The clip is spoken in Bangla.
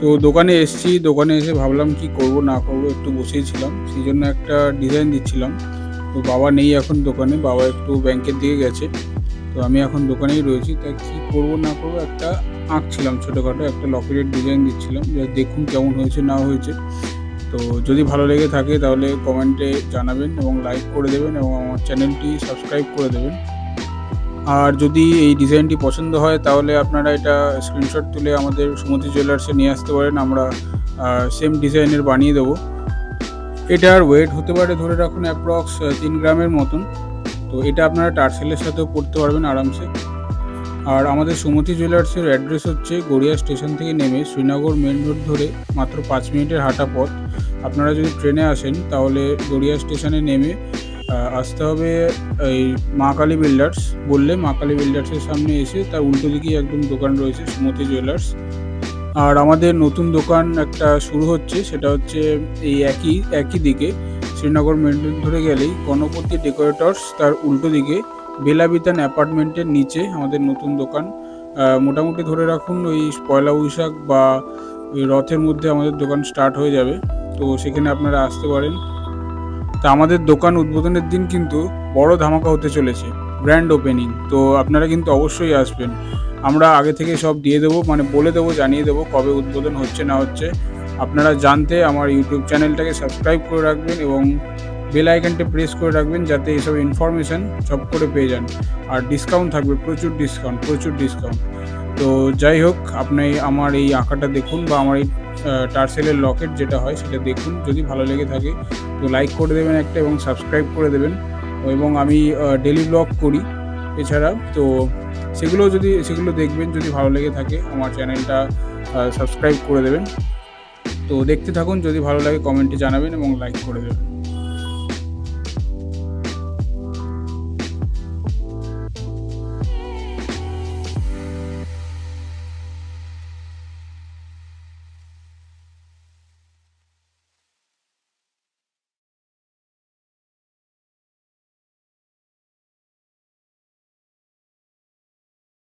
তো দোকানে এসেছি, দোকানে এসে ভাবলাম কি করব, না করব, একটু বসেই ছিলাম। সেই জন্য একটা ডিজাইন দিচ্ছিলাম। তো বাবা নেই এখন দোকানে, বাবা একটু ব্যাংকের দিকে গেছে। তো আমি এখন দোকানেই রয়েছি। তা কি করব, না করব, একটা আঁকছিলাম ছোটোখাটো, একটা লকেটের ডিজাইন দিচ্ছিলাম। যে দেখুন কেমন হয়েছে, না হয়েছে। তো যদি ভালো লেগে থাকে তাহলে কমেন্টে জানাবেন এবং লাইক করে দেবেন এবং আমার চ্যানেলটি সাবস্ক্রাইব করে দেবেন। আর যদি এই ডিজাইনটি পছন্দ হয়, তাহলে আপনারা এটা স্ক্রিনশট তুলে আমাদের সুমতি জুয়েলার্সে নিয়ে আসতে পারেন। আমরা সেম ডিজাইনের বানিয়ে দেবো। এটার ওয়েট হতে পারে ধরে রাখুন অ্যাপ্রক্স তিন গ্রামের মতন। তো এটা আপনারা টার্সেলের সাথেও পড়তে পারবেন আরামসে। আর আমাদের সুমতি জুয়েলার্সের অ্যাড্রেস হচ্ছে গড়িয়া স্টেশন থেকে নেমে শ্রীনগর মেন রোড ধরে মাত্র পাঁচ মিনিটের হাঁটা পথ। আপনারা যদি ট্রেনে আসেন, তাহলে গড়িয়া স্টেশনে নেমে আসতে হবে এই মা কালী বিল্ডার্স বললে মা কালী বিল্ডার্সের সামনে এসে তার উল্টো দিকেই একদম দোকান রয়েছে, সুমতি জুয়েলার্স আর আমাদের নতুন দোকান একটা শুরু হচ্ছে, সেটা হচ্ছে এই একই একই দিকে। শ্রীনগর মেন রোড ধরে গেলেই গণপতি ডেকোরেটর্স তার উল্টো দিকে বেলাবিতান অ্যাপার্টমেন্টের নিচে আমাদের নতুন দোকান। মোটামুটি ধরে রাখুন ওই পয়লা বৈশাখ বা ওই রথের মধ্যে আমাদের দোকান স্টার্ট হয়ে যাবে। তো সেখানে আপনারা আসতে পারেন। তা আমাদের দোকান উদ্বোধনের দিন কিন্তু বড় ধামাকা হতে চলেছে ব্র্যান্ড ওপেনিং তো আপনারা কিন্তু অবশ্যই আসবেন। আমরা আগে থেকে সব দিয়ে দেবো মানে বলে দেবো, জানিয়ে দেবো কবে উদ্বোধন হচ্ছে না হচ্ছে। আপনারা জানতে আমার ইউটিউব চ্যানেলটাকে সাবস্ক্রাইব করে রাখবেন এবং বেল আইকনটা প্রেস করে রাখবেন যাতে এইসব ইনফরমেশান সব করে পেয়ে যান। আর ডিসকাউন্ট থাকবে, প্রচুর ডিসকাউন্ট প্রচুর ডিসকাউন্ট তো যাই হোক, আপনি আমার এই আঁকাটা দেখুন বা আমার এই টার্সেলের লকেট যেটা হয় সেটা দেখুন। যদি ভালো লেগে থাকে, তো লাইক করে দেবেন একটা এবং সাবস্ক্রাইব করে দেবেন। এবং আমি ডেলি ব্লগ করি এছাড়া তো সেগুলো যদি, সেগুলো দেখবেন, যদি ভালো লেগে থাকে, আমার চ্যানেলটা সাবস্ক্রাইব করে দেবেন। তো দেখতে থাকুন, যদি ভালো লাগে কমেন্টে জানাবেন এবং লাইক করে দেবেন।